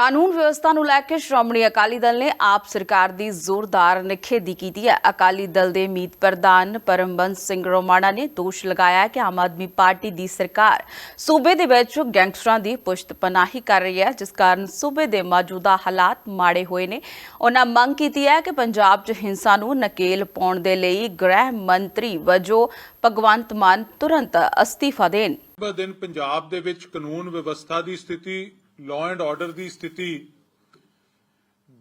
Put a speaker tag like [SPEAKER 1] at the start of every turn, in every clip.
[SPEAKER 1] ਕਾਨੂੰਨ ਵਿਵਸਥਾ ਨੂੰ ਲੈ ਕੇ ਸ਼੍ਰੋਮਣੀ ਅਕਾਲੀ ਦਲ ਨੇ ਆਪ ਸਰਕਾਰ ਦੀ ਜ਼ੋਰਦਾਰ ਨਿਖੇਧੀ ਕੀਤੀ ਹੈ। ਅਕਾਲੀ ਦਲ ਦੇ ਮੀਤ ਪ੍ਰਧਾਨ ਪਰਮਬੰਸ ਸਿੰਘ ਰੋਮਾਣਾ ਨੇ ਦੋਸ਼ ਲਗਾਇਆ ਕਿ ਆਮ ਆਦਮੀ ਪਾਰਟੀ ਦੀ ਸਰਕਾਰ ਸੂਬੇ ਦੇ ਵਿੱਚ ਗੈਂਗਸਟਰਾਂ ਦੀ ਪੁਸ਼ਤ ਪਨਾਹੀ ਕਰ ਰਹੀ ਹੈ, ਜਿਸ ਕਾਰਨ ਸੂਬੇ ਦੇ ਮੌਜੂਦਾ ਹਾਲਾਤ ਮਾੜੇ ਹੋਏ ਨੇ। ਉਹਨਾਂ ਮੰਗ ਕੀਤੀ ਹੈ ਕਿ ਪੰਜਾਬ 'ਚ ਹਿੰਸਾ ਨੂੰ ਨਕੇਲ ਪਾਉਣ ਦੇ ਲਈ ਗ੍ਰਹਿ ਮੰਤਰੀ ਵਜੋਂ ਭਗਵੰਤ ਮਾਨ ਤੁਰੰਤ ਅਸਤੀਫਾ ਦੇਣ।
[SPEAKER 2] ਦਿਨ ਪੰਜਾਬ ਦੇ ਵਿੱਚ ਕਾਨੂੰਨ ਵਿਵਸਥਾ ਦੀ ਸਥਿਤੀ ਲਾਅ ਐਂਡ ਆਰਡਰ ਦੀ ਸਥਿਤੀ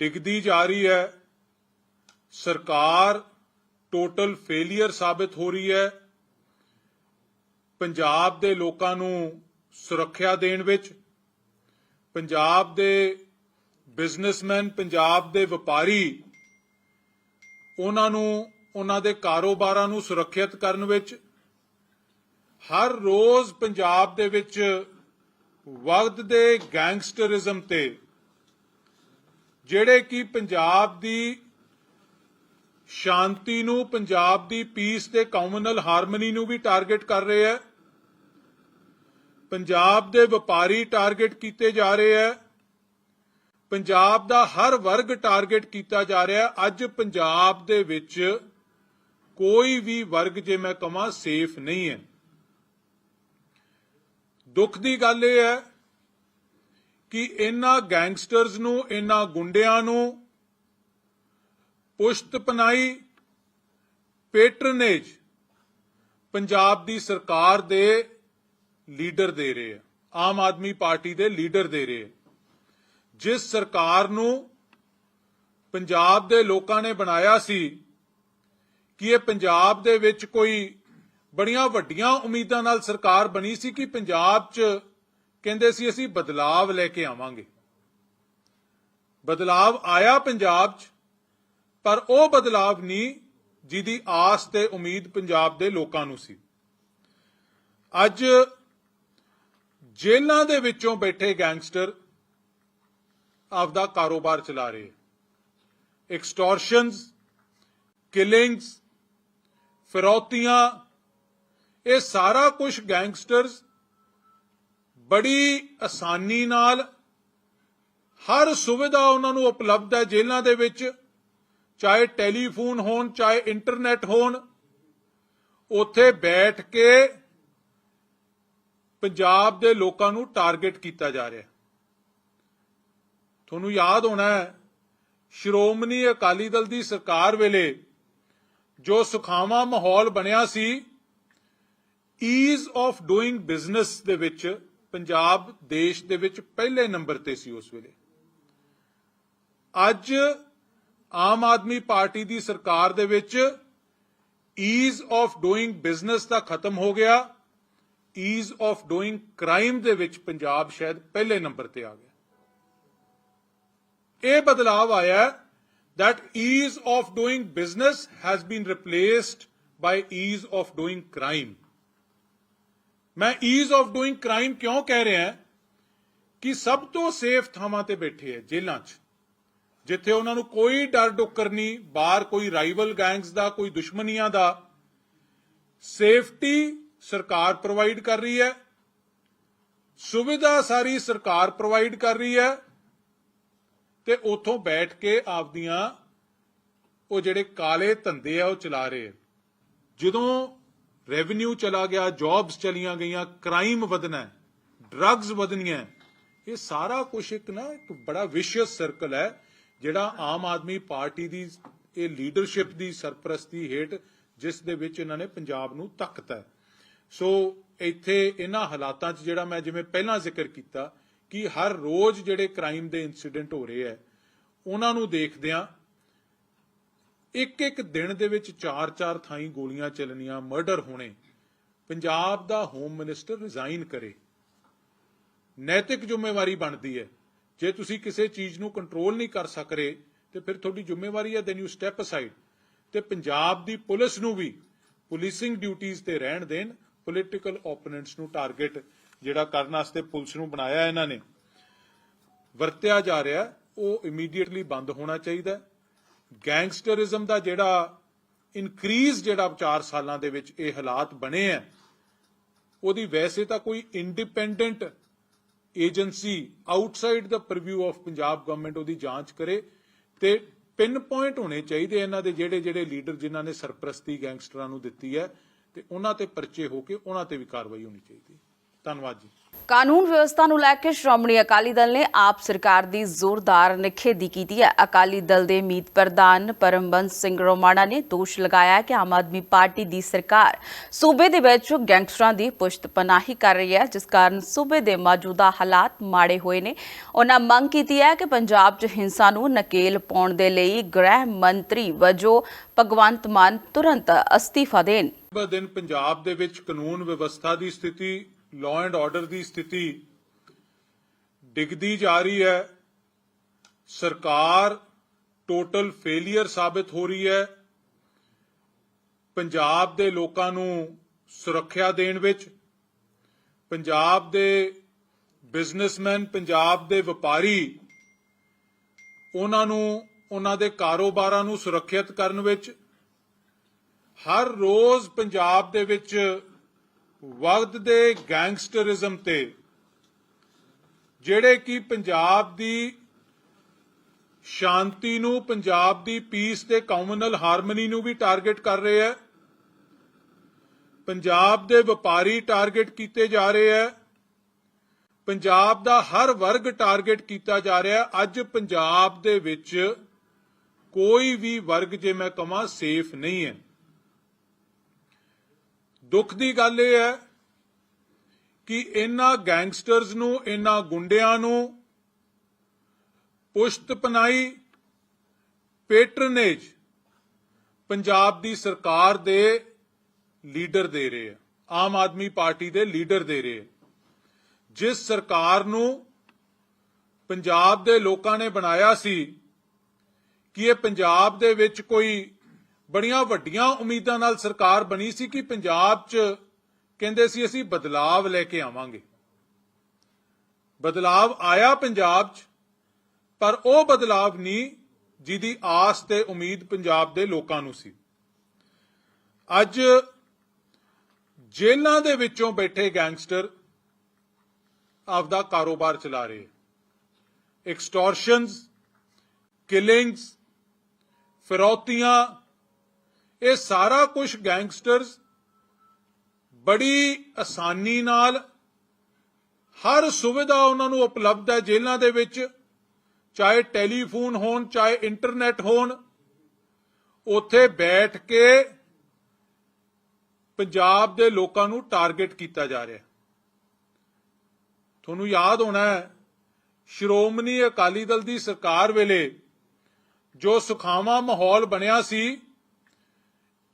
[SPEAKER 2] ਡਿੱਗਦੀ ਜਾ ਰਹੀ ਹੈ। ਸਰਕਾਰ ਟੋਟਲ ਫੇਲਿਅਰ ਸਾਬਿਤ ਹੋ ਰਹੀ ਹੈ। ਪੰਜਾਬ ਦੇ ਲੋਕਾਂ ਨੂੰ ਸੁਰੱਖਿਆ ਦੇਣ ਵਿੱਚ, ਪੰਜਾਬ ਦੇ ਬਿਜ਼ਨਸਮੈਨ ਪੰਜਾਬ ਦੇ ਵਪਾਰੀ, ਉਹਨਾਂ ਨੂੰ, ਉਹਨਾਂ ਦੇ ਕਾਰੋਬਾਰਾਂ ਨੂੰ ਸੁਰੱਖਿਅਤ ਕਰਨ ਵਿੱਚ, ਹਰ ਰੋਜ਼ ਪੰਜਾਬ ਦੇ ਵਿੱਚ ਵਗਦੇ ਗੈਂਗਸਟਰਿਜ਼ਮ ਤੇ, ਜਿਹੜੇ ਕਿ ਪੰਜਾਬ ਦੀ ਸ਼ਾਂਤੀ ਨੂੰ, ਪੰਜਾਬ ਦੀ ਪੀਸ ਤੇ ਕਮਿਊਨਲ ਹਾਰਮਨੀ ਨੂੰ ਵੀ ਟਾਰਗੇਟ ਕਰ ਰਹੇ ਹੈ, ਪੰਜਾਬ ਦੇ ਵਪਾਰੀ ਟਾਰਗੇਟ ਕੀਤੇ ਜਾ ਰਹੇ ਹੈ, ਪੰਜਾਬ ਦਾ ਹਰ ਵਰਗ ਟਾਰਗੇਟ ਕੀਤਾ ਜਾ ਰਿਹਾ ਅੱਜ ਪੰਜਾਬ ਦੇ ਵਿੱਚ ਕੋਈ ਵੀ ਵਰਗ, ਜੇ ਮੈਂ ਕਹਾਂ ਸੇਫ ਨਹੀਂ ਹੈ। ਦੁੱਖ ਦੀ ਗੱਲ ਇਹ ਹੈ ਕਿ ਇਹਨਾਂ ਗੈਂਗਸਟਰਸ ਨੂੰ, ਇਹਨਾਂ ਗੁੰਡਿਆਂ ਨੂੰ ਪੁਸ਼ਤ ਪਨਾਈ ਪੈਟਰਨੇਜ ਪੰਜਾਬ ਦੀ ਸਰਕਾਰ ਦੇ ਲੀਡਰ ਦੇ ਰਹੇ ਆ ਆਮ ਆਦਮੀ ਪਾਰਟੀ ਦੇ ਲੀਡਰ ਦੇ ਰਹੇ ਜਿਸ ਸਰਕਾਰ ਨੂੰ ਪੰਜਾਬ ਦੇ ਲੋਕਾਂ ਨੇ ਬਣਾਇਆ ਸੀ ਕਿ ਇਹ ਪੰਜਾਬ ਦੇ ਵਿੱਚ ਕੋਈ ਬੜੀਆਂ ਵੱਡੀਆਂ ਉਮੀਦਾਂ ਨਾਲ ਸਰਕਾਰ ਬਣੀ ਸੀ ਕਿ ਪੰਜਾਬ 'ਚ ਕਹਿੰਦੇ ਸੀ ਅਸੀਂ ਬਦਲਾਵ ਲੈ ਕੇ ਆਵਾਂਗੇ। ਬਦਲਾਵ ਆਇਆ ਪੰਜਾਬ 'ਚ, ਪਰ ਉਹ ਬਦਲਾਵ ਨਹੀਂ ਜਿਹਦੀ ਆਸ ਤੇ ਉਮੀਦ ਪੰਜਾਬ ਦੇ ਲੋਕਾਂ ਨੂੰ ਸੀ। ਅੱਜ ਜੇਲ੍ਹਾਂ ਦੇ ਵਿੱਚੋਂ ਬੈਠੇ ਗੈਂਗਸਟਰ ਆਪਦਾ ਕਾਰੋਬਾਰ ਚਲਾ ਰਹੇ ਐਕਸਟੋਰਸ਼ਨਸ ਕਿਲਿੰਗਸ ਫਿਰੌਤੀਆਂ ਇਹ ਸਾਰਾ ਕੁਝ ਗੈਂਗਸਟਰਸ ਬੜੀ ਆਸਾਨੀ ਨਾਲ ਹਰ ਸੁਵਿਧਾ ਉਹਨਾਂ ਨੂੰ ਉਪਲਬਧ ਹੈ ਜੇਲ੍ਹਾਂ ਦੇ ਵਿੱਚ, ਚਾਹੇ ਟੈਲੀਫੋਨ ਹੋਣ, ਚਾਹੇ ਇੰਟਰਨੈਟ ਹੋਣ। ਉੱਥੇ ਬੈਠ ਕੇ ਪੰਜਾਬ ਦੇ ਲੋਕਾਂ ਨੂੰ ਟਾਰਗੇਟ ਕੀਤਾ ਜਾ ਰਿਹਾ ਤੁਹਾਨੂੰ ਯਾਦ ਹੋਣਾ ਹੈ, ਸ਼੍ਰੋਮਣੀ ਅਕਾਲੀ ਦਲ ਦੀ ਸਰਕਾਰ ਵੇਲੇ ਜੋ ਸੁਖਾਵਾਂ ਮਾਹੌਲ ਬਣਿਆ ਸੀ ਈਜ਼ ਆਫ ਡੂਇੰਗ ਬਿਜ਼ਨਸ ਦੇ ਵਿੱਚ, ਪੰਜਾਬ ਦੇਸ਼ ਦੇ ਵਿੱਚ ਪਹਿਲੇ ਨੰਬਰ ਤੇ ਸੀ ਉਸ ਵੇਲੇ। ਅੱਜ ਆਮ ਆਦਮੀ ਪਾਰਟੀ ਦੀ ਸਰਕਾਰ ਦੇ ਵਿੱਚ ਈਜ਼ ਆਫ ਡੂਇੰਗ ਬਿਜ਼ਨਸ ਦਾ ਖਤਮ ਹੋ ਗਿਆ। ਈਜ਼ ਆਫ ਡੂਇੰਗ ਕ੍ਰਾਈਮ ਦੇ ਵਿੱਚ ਪੰਜਾਬ ਸ਼ਾਇਦ ਪਹਿਲੇ ਨੰਬਰ ਤੇ ਆ ਗਿਆ। ਇਹ ਬਦਲਾਵ ਆਇਆ ਹੈ that ease of doing business has been replaced by ease of doing crime ਮੈਂ ਈਜ਼ ਆਫ doing ਕ੍ਰਾਈਮ ਕਿਉਂ ਕਹਿ ਰਿਹਾ ਕਿ ਸਭ ਤੋਂ ਸੇਫ ਥਾਵਾਂ ਤੇ ਬੈਠੇ ਹੈ, ਜੇਲ੍ਹਾਂ 'ਚ। ਜਿੱਥੇ ਉਹਨਾਂ ਨੂੰ ਕੋਈ ਡਰ ਡੁੱਕਰ ਨਹੀਂ, ਬਾਹਰ ਕੋਈ ਰਾਈਵਲ ਗੈਂਗਸ ਦਾ, ਕੋਈ ਦੁਸ਼ਮਣੀਆਂ ਦਾ। ਸੇਫਟੀ ਸਰਕਾਰ ਪ੍ਰੋਵਾਈਡ ਕਰ ਰਹੀ ਹੈ। ਸੁਵਿਧਾ ਸਾਰੀ ਸਰਕਾਰ ਪ੍ਰੋਵਾਈਡ ਕਰ ਰਹੀ ਹੈ। ਤੇ ਉਥੋਂ ਬੈਠ ਕੇ ਆਪਦੀਆਂ ਉਹ ਜਿਹੜੇ ਕਾਲੇ ਧੰਦੇ ਆ, ਉਹ ਚਲਾ ਰਹੇ ਜਦੋਂ ਰੈਵਨਿਊ ਚਲਾ ਗਿਆ ਜੌਬਸ ਚਲੀਆਂ ਗਈਆਂ ਕ੍ਰਾਈਮ ਵਧਣਾ ਡਰੱਗਸ ਵਧਣੀਆਂ ਇਹ ਸਾਰਾ ਕੁਝ ਇੱਕ ਨਾ ਇੱਕ ਬੜਾ ਵਿਸ਼ਿਅਸ ਸਰਕਲ ਹੈ, ਜਿਹੜਾ ਆਮ ਆਦਮੀ ਪਾਰਟੀ ਦੀ, ਇਹ ਲੀਡਰਸ਼ਿਪ ਦੀ ਸਰਪ੍ਰਸਤੀ ਹੇਠ ਜਿਸ ਦੇ ਵਿੱਚ ਇਹਨਾਂ ਨੇ ਪੰਜਾਬ ਨੂੰ ਤੱਕਤਾ ਹੈ। ਸੋ ਇੱਥੇ ਇਹਨਾਂ ਹਾਲਾਤਾਂ 'ਚ ਜਿਹੜਾ ਮੈਂ ਜਿਵੇਂ ਪਹਿਲਾਂ ਜ਼ਿਕਰ ਕੀਤਾ ਕਿ ਹਰ ਰੋਜ਼ ਜਿਹੜੇ ਕ੍ਰਾਈਮ ਦੇ ਇਨਸੀਡੈਂਟ ਹੋ ਰਹੇ ਆ ਉਹਨਾਂ ਨੂੰ ਦੇਖਦਿਆਂ ਇੱਕ ਇੱਕ ਦਿਨ ਦੇ ਵਿੱਚ ਚਾਰ ਚਾਰ ਥਾਈਂ ਗੋਲੀਆਂ ਚੱਲਣੀਆਂ ਮਰਡਰ ਹੋਣੇ। ਪੰਜਾਬ ਦਾ ਹੋਮ ਮਿਨਿਸਟਰ ਰਿਜ਼ਾਈਨ ਕਰੇ। ਨੈਤਿਕ ਜ਼ਿੰਮੇਵਾਰੀ ਬਣਦੀ ਹੈ। ਜੇ ਤੁਸੀਂ ਕਿਸੇ ਚੀਜ਼ ਨੂੰ ਕੰਟਰੋਲ ਨਹੀਂ ਕਰ ਸਕ ਰਹੇ ਤੇ ਫਿਰ ਤੁਹਾਡੀ ਜ਼ਿੰਮੇਵਾਰੀ ਹੈ ਦੈਨ ਯੂ ਸਟੈਪ ਅਸਾਈਡ ਤੇ ਪੰਜਾਬ ਦੀ ਪੁਲਿਸ ਨੂੰ ਵੀ ਪੁਲਿਸਿੰਗ ਡਿਊਟੀਆਂ ਤੇ ਰਹਿਣ ਦੇਣ ਪੋਲੀਟੀਕਲ ਓਪੋਨੈਂਟਸ ਨੂੰ ਟਾਰਗੇਟ ਜਿਹੜਾ ਕਰਨ ਵਾਸਤੇ ਪੁਲਿਸ ਨੂੰ ਬਣਾਇਆ ਇਹਨਾਂ ਨੇ। ਵਰਤਿਆ ਜਾ ਰਿਹਾ, ਉਹ ਇਮੀਡੀਏਟਲੀ ਬੰਦ ਹੋਣਾ ਚਾਹੀਦਾ। ਗੈਂਗਸਟਰਿਜ਼ਮ ਦਾ ਜਿਹੜਾ ਇਨਕਰੀਜ਼ ਜਿਹੜਾ 4 ਸਾਲਾਂ ਦੇ ਵਿੱਚ ਇਹ ਹਾਲਾਤ ਬਣੇ ਆ ਉਹਦੀ ਵੈਸੇ ਤਾਂ ਕੋਈ ਇੰਡੀਪੈਂਡੈਂਟ ਏਜੰਸੀ ਆਊਟਸਾਈਡ ਦਾ ਪ੍ਰੀਵਿਊ ਆਫ ਪੰਜਾਬ ਗਵਰਨਮੈਂਟ ਉਹਦੀ ਜਾਂਚ ਕਰੇ ਤੇ ਪਿਨ ਪੁਆਇੰਟ ਹੋਣੇ ਚਾਹੀਦੇ ਇਹਨਾਂ ਦੇ ਜਿਹੜੇ ਜਿਹੜੇ ਲੀਡਰ ਜਿਨ੍ਹਾਂ ਨੇ ਸਰਪ੍ਰਸਤੀ ਗੈਂਗਸਟਰਾਂ ਨੂੰ ਦਿੱਤੀ ਹੈ ਤੇ ਉਹਨਾਂ ਤੇ ਪਰਚੇ ਹੋ ਕੇ ਉਹਨਾਂ ਤੇ ਵੀ ਕਾਰਵਾਈ ਹੋਣੀ ਚਾਹੀਦੀ ਹੈ। ਧੰਨਵਾਦ ਜੀ।
[SPEAKER 1] ਕਾਨੂੰਨ ਵਿਵਸਥਾ ਨੂੰ ਲੈ ਕੇ ਸ਼੍ਰੋਮਣੀ ਅਕਾਲੀ ਦਲ ਨੇ ਆਪ ਸਰਕਾਰ ਦੀ ਜ਼ੋਰਦਾਰ ਨਿਖੇਧੀ ਕੀਤੀ ਹੈ। ਅਕਾਲੀ ਦਲ ਦੇ ਮੀਤ ਪ੍ਰਧਾਨ ਪਰਮਬੰਸ ਸਿੰਘ ਰੋਮਾਣਾ ਨੇ ਦੋਸ਼ ਲਗਾਇਆ ਕਿ ਆਮ ਆਦਮੀ ਪਾਰਟੀ ਦੀ ਸਰਕਾਰ ਸੂਬੇ ਦੇ ਵਿੱਚ ਗੈਂਗਸਟਰਾਂ ਦੀ ਪੁਸ਼ਤ ਪਨਾਹੀ ਕਰ ਰਹੀ ਹੈ ਜਿਸ ਕਾਰਨ ਸੂਬੇ ਦੇ ਮੌਜੂਦਾ ਹਾਲਾਤ ਮਾੜੇ ਹੋਏ ਨੇ। ਉਹਨਾਂ ਮੰਗ ਕੀਤੀ ਹੈ ਕਿ ਪੰਜਾਬ 'ਚ ਹਿੰਸਾ ਨੂੰ ਨਕੇਲ ਪਾਉਣ ਦੇ ਲਈ ਗ੍ਰਹਿ ਮੰਤਰੀ ਵਜੋਂ ਭਗਵੰਤ ਮਾਨ ਤੁਰੰਤ ਅਸਤੀਫਾ ਦੇਣ।
[SPEAKER 2] ਦਿਨ ਪੰਜਾਬ ਦੇ ਵਿੱਚ ਕਾਨੂੰਨ ਵਿਵਸਥਾ ਦੀ ਸਥਿਤੀ ਲਾਅ ਐਂਡ ਆਰਡਰ ਦੀ ਸਥਿਤੀ ਡਿੱਗਦੀ ਜਾ ਰਹੀ ਹੈ। ਸਰਕਾਰ ਟੋਟਲ ਫੇਲਿਅਰ ਸਾਬਿਤ ਹੋ ਰਹੀ ਹੈ। ਪੰਜਾਬ ਦੇ ਲੋਕਾਂ ਨੂੰ ਸੁਰੱਖਿਆ ਦੇਣ ਵਿੱਚ, ਪੰਜਾਬ ਦੇ ਬਿਜ਼ਨਸਮੈਨ ਪੰਜਾਬ ਦੇ ਵਪਾਰੀ, ਉਹਨਾਂ ਨੂੰ, ਉਹਨਾਂ ਦੇ ਕਾਰੋਬਾਰਾਂ ਨੂੰ ਸੁਰੱਖਿਅਤ ਕਰਨ ਵਿੱਚ, ਹਰ ਰੋਜ਼ ਪੰਜਾਬ ਦੇ ਵਿੱਚ ਵਗਦੇ ਗੈਂਗਸਟਰਿਜ਼ਮ ਤੇ, ਜਿਹੜੇ ਕਿ ਪੰਜਾਬ ਦੀ ਸ਼ਾਂਤੀ ਨੂੰ, ਪੰਜਾਬ ਦੀ ਪੀਸ ਤੇ ਕਮਿਊਨਲ ਹਾਰਮਨੀ ਨੂੰ ਵੀ ਟਾਰਗੇਟ ਕਰ ਰਹੇ ਹੈ, ਪੰਜਾਬ ਦੇ ਵਪਾਰੀ ਟਾਰਗੇਟ ਕੀਤੇ ਜਾ ਰਹੇ ਹੈ, ਪੰਜਾਬ ਦਾ ਹਰ ਵਰਗ ਟਾਰਗੇਟ ਕੀਤਾ ਜਾ ਰਿਹਾ ਅੱਜ ਪੰਜਾਬ ਦੇ ਵਿੱਚ ਕੋਈ ਵੀ ਵਰਗ ਜੇ ਮੈਂ ਕਹਾਂ ਸੇਫ ਨਹੀਂ ਹੈ। ਦੁੱਖ ਦੀ ਗੱਲ ਇਹ ਹੈ ਕਿ ਇਹਨਾਂ ਗੈਂਗਸਟਰਸ ਨੂੰ, ਇਹਨਾਂ ਗੁੰਡਿਆਂ ਨੂੰ ਪੁਸ਼ਤ ਪਨਾਈ ਪੈਟਰਨੇਜ ਪੰਜਾਬ ਦੀ ਸਰਕਾਰ ਦੇ ਲੀਡਰ ਦੇ ਰਹੇ ਆ ਆਮ ਆਦਮੀ ਪਾਰਟੀ ਦੇ ਲੀਡਰ ਦੇ ਰਹੇ ਜਿਸ ਸਰਕਾਰ ਨੂੰ ਪੰਜਾਬ ਦੇ ਲੋਕਾਂ ਨੇ ਬਣਾਇਆ ਸੀ ਕਿ ਇਹ ਪੰਜਾਬ ਦੇ ਵਿੱਚ ਕੋਈ ਬੜੀਆਂ ਵੱਡੀਆਂ ਉਮੀਦਾਂ ਨਾਲ ਸਰਕਾਰ ਬਣੀ ਸੀ ਕਿ ਪੰਜਾਬ 'ਚ ਕਹਿੰਦੇ ਸੀ ਅਸੀਂ ਬਦਲਾਵ ਲੈ ਕੇ ਆਵਾਂਗੇ। ਬਦਲਾਵ ਆਇਆ ਪੰਜਾਬ 'ਚ, ਪਰ ਉਹ ਬਦਲਾਵ ਨਹੀਂ ਜਿਹਦੀ ਆਸ ਤੇ ਉਮੀਦ ਪੰਜਾਬ ਦੇ ਲੋਕਾਂ ਨੂੰ ਸੀ। ਅੱਜ ਜੇਲ੍ਹਾਂ ਦੇ ਵਿੱਚੋਂ ਬੈਠੇ ਗੈਂਗਸਟਰ ਆਪਦਾ ਕਾਰੋਬਾਰ ਚਲਾ ਰਹੇ ਐਕਸਟੋਰਸ਼ਨਸ ਕਿਲਿੰਗਸ ਫਿਰੌਤੀਆਂ ਇਹ ਸਾਰਾ ਕੁਝ ਗੈਂਗਸਟਰਸ ਬੜੀ ਆਸਾਨੀ ਨਾਲ ਹਰ ਸੁਵਿਧਾ ਉਹਨਾਂ ਨੂੰ ਉਪਲਬਧ ਹੈ ਜੇਲ੍ਹਾਂ ਦੇ ਵਿੱਚ, ਚਾਹੇ ਟੈਲੀਫੋਨ ਹੋਣ, ਚਾਹੇ ਇੰਟਰਨੈਟ ਹੋਣ। ਉੱਥੇ ਬੈਠ ਕੇ ਪੰਜਾਬ ਦੇ ਲੋਕਾਂ ਨੂੰ ਟਾਰਗੇਟ ਕੀਤਾ ਜਾ ਰਿਹਾ। ਤੁਹਾਨੂੰ ਯਾਦ ਹੋਣਾ ਹੈ, ਸ਼੍ਰੋਮਣੀ ਅਕਾਲੀ ਦਲ ਦੀ ਸਰਕਾਰ ਵੇਲੇ ਜੋ ਸੁਖਾਵਾਂ ਮਾਹੌਲ ਬਣਿਆ ਸੀ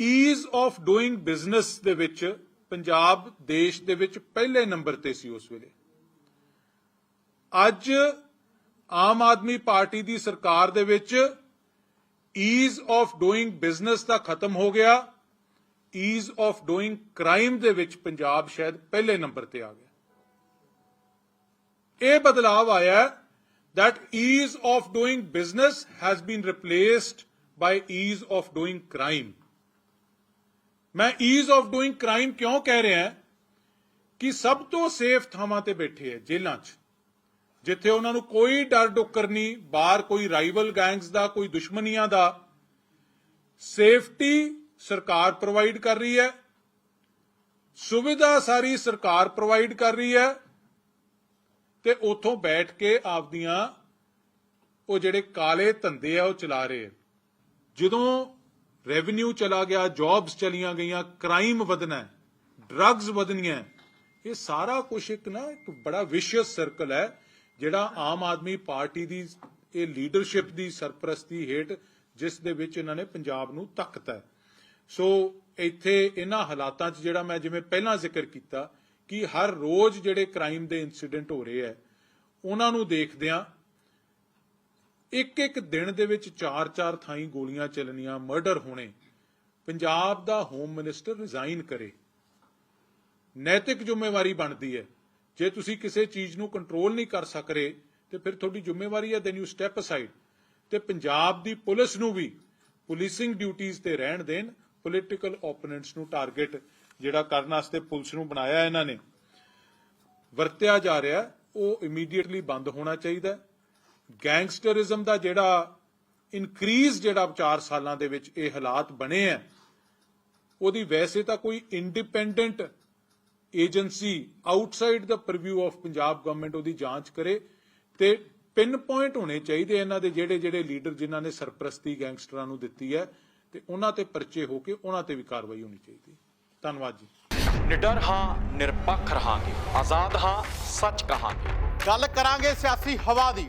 [SPEAKER 2] ਈਜ਼ ਆਫ ਡੂਇੰਗ ਬਿਜ਼ਨਸ ਦੇ ਵਿੱਚ, ਪੰਜਾਬ ਦੇਸ਼ ਦੇ ਵਿੱਚ ਪਹਿਲੇ ਨੰਬਰ ਤੇ ਸੀ ਉਸ ਵੇਲੇ। ਅੱਜ ਆਮ ਆਦਮੀ ਪਾਰਟੀ ਦੀ ਸਰਕਾਰ ਦੇ ਵਿੱਚ ਈਜ਼ ਆਫ ਡੂਇੰਗ ਬਿਜ਼ਨਸ ਦਾ ਖਤਮ ਹੋ ਗਿਆ। ਈਜ਼ ਆਫ ਡੂਇੰਗ ਕ੍ਰਾਈਮ ਦੇ ਵਿੱਚ ਪੰਜਾਬ ਸ਼ਾਇਦ ਪਹਿਲੇ ਨੰਬਰ ਤੇ ਆ ਗਿਆ। ਇਹ ਬਦਲਾਵ ਆਇਆ that ease of doing business has been replaced by ease of doing crime ਮੈਂ ਈਜ਼ ਆਫ doing crime ਕਿਉਂ ਕਹਿ ਰਿਹਾ ਕਿ ਸਭ ਤੋਂ ਸੇਫ ਥਾਵਾਂ ਤੇ ਬੈਠੇ ਹੈ ਜੇਲ੍ਹਾਂ 'ਚ। ਜਿੱਥੇ ਉਹਨਾਂ ਨੂੰ ਕੋਈ ਡਰ ਡੁੱਕਰ ਨਹੀਂ, ਬਾਹਰ ਕੋਈ ਰਾਈਵਲ ਗੈਂਗਸ ਦਾ, ਕੋਈ ਦੁਸ਼ਮਣੀਆਂ ਦਾ। ਸੇਫਟੀ ਸਰਕਾਰ ਪ੍ਰੋਵਾਈਡ ਕਰ ਰਹੀ ਹੈ। ਸੁਵਿਧਾ ਸਾਰੀ ਸਰਕਾਰ ਪ੍ਰੋਵਾਈਡ ਕਰ ਰਹੀ ਹੈ। ਤੇ ਉਥੋਂ ਬੈਠ ਕੇ ਆਪਦੀਆਂ ਉਹ ਜਿਹੜੇ ਕਾਲੇ ਧੰਦੇ ਆ, ਉਹ ਚਲਾ ਰਹੇ ਜਦੋਂ ਰੈਵਨਿਊ ਚਲਾ ਗਿਆ ਜੌਬਸ ਚਲੀਆਂ ਗਈਆਂ ਕ੍ਰਾਈਮ ਵਧਣਾ ਡਰੱਗਸ ਵਧਣੀਆਂ ਇਹ ਸਾਰਾ ਕੁਝ ਇੱਕ ਨਾ, ਇੱਕ ਬੜਾ ਵਿਸ਼ੀਅਸ ਸਰਕਲ ਹੈ, ਜਿਹੜਾ ਆਮ ਆਦਮੀ ਪਾਰਟੀ ਦੀ, ਇਹ ਲੀਡਰਸ਼ਿਪ ਦੀ ਸਰਪ੍ਰਸਤੀ ਹੇਠ, ਜਿਸ ਦੇ ਵਿੱਚ ਇਹਨਾਂ ਨੇ ਪੰਜਾਬ ਨੂੰ ਤੱਕਤਾ ਸੋ ਇੱਥੇ ਇਹਨਾਂ ਹਾਲਾਤਾਂ 'ਚ ਜਿਹੜਾ ਮੈਂ ਜਿਵੇਂ ਪਹਿਲਾਂ ਜ਼ਿਕਰ ਕੀਤਾ, ਕਿ ਹਰ ਰੋਜ਼ ਜਿਹੜੇ ਕ੍ਰਾਈਮ ਦੇ ਇਨਸੀਡੈਂਟ ਹੋ ਰਹੇ ਹੈ, ਉਹਨਾਂ ਨੂੰ ਦੇਖਦਿਆਂ ਇੱਕ ਇੱਕ ਦਿਨ ਦੇ ਵਿੱਚ ਚਾਰ ਚਾਰ ਥਾਈਂ ਗੋਲੀਆਂ ਚੱਲਣੀਆਂ, ਮਰਡਰ ਹੋਣੇ। ਪੰਜਾਬ ਦਾ ਹੋਮ ਮਿਨਿਸਟਰ ਰਿਜ਼ਾਈਨ ਕਰੇ। ਨੈਤਿਕ ਜ਼ਿੰਮੇਵਾਰੀ ਬਣਦੀ ਹੈ। ਜੇ ਤੁਸੀਂ ਕਿਸੇ ਚੀਜ਼ ਨੂੰ ਕੰਟਰੋਲ ਨਹੀਂ ਕਰ ਸਕ ਰਹੇ ਤੇ ਫਿਰ ਤੁਹਾਡੀ ਜ਼ਿੰਮੇਵਾਰੀ ਹੈ ਦੈਨ ਯੂ ਸਟੈਪ ਅਸਾਈਡ ਤੇ ਪੰਜਾਬ ਦੀ ਪੁਲਿਸ ਨੂੰ ਵੀ ਪੁਲਿਸਿੰਗ ਡਿਊਟੀਆਂ ਤੇ ਰਹਿਣ ਦੇਣ ਪੋਲੀਟੀਕਲ ਓਪੋਨੈਂਟਸ ਨੂੰ ਟਾਰਗੇਟ ਜਿਹੜਾ ਕਰਨ ਵਾਸਤੇ ਪੁਲਿਸ ਨੂੰ ਬਣਾਇਆ ਇਹਨਾਂ ਨੇ। ਵਰਤਿਆ ਜਾ ਰਿਹਾ, ਉਹ ਇਮੀਡੀਏਟਲੀ ਬੰਦ ਹੋਣਾ ਚਾਹੀਦਾ। ਹੈ। ਗੈਂਗਸਟਰਿਜ਼ਮ ਦਾ ਜਿਹੜਾ ਇਨਕਰੀਜ਼ ਜਿਹੜਾ 4 ਸਾਲਾਂ ਦੇ ਵਿੱਚ ਇਹ ਹਾਲਾਤ ਬਣੇ ਆ ਉਹਦੀ ਵੈਸੇ ਤਾਂ ਕੋਈ ਇੰਡੀਪੈਂਡੈਂਟ ਏਜੰਸੀ ਆਊਟਸਾਈਡ ਦਾ ਪ੍ਰੀਵਿਊ ਆਫ ਪੰਜਾਬ ਗਵਰਨਮੈਂਟ ਉਹਦੀ ਜਾਂਚ ਕਰੇ ਤੇ ਪਿਨ ਪੁਆਇੰਟ ਹੋਣੇ ਚਾਹੀਦੇ ਇਹਨਾਂ ਦੇ ਜਿਹੜੇ ਜਿਹੜੇ ਲੀਡਰ ਜਿਨ੍ਹਾਂ ਨੇ ਸਰਪ੍ਰਸਤੀ ਗੈਂਗਸਟਰਾਂ ਨੂੰ ਦਿੱਤੀ ਹੈ ਤੇ ਉਹਨਾਂ ਤੇ ਪਰਚੇ ਹੋ ਕੇ ਉਹਨਾਂ ਤੇ ਵੀ ਕਾਰਵਾਈ ਹੋਣੀ ਚਾਹੀਦੀ। ਧੰਨਵਾਦ ਜੀ।
[SPEAKER 3] ਨਿਡਰ ਹਾਂ ਨਿਰਪੱਖ ਰਹਾਂਗੇ। ਆਜ਼ਾਦ ਹਾਂ ਸੱਚ ਕਹਾਂਗੇ।
[SPEAKER 4] ਗੱਲ ਕਰਾਂਗੇ ਸਿਆਸੀ ਹਵਾ ਦੀ।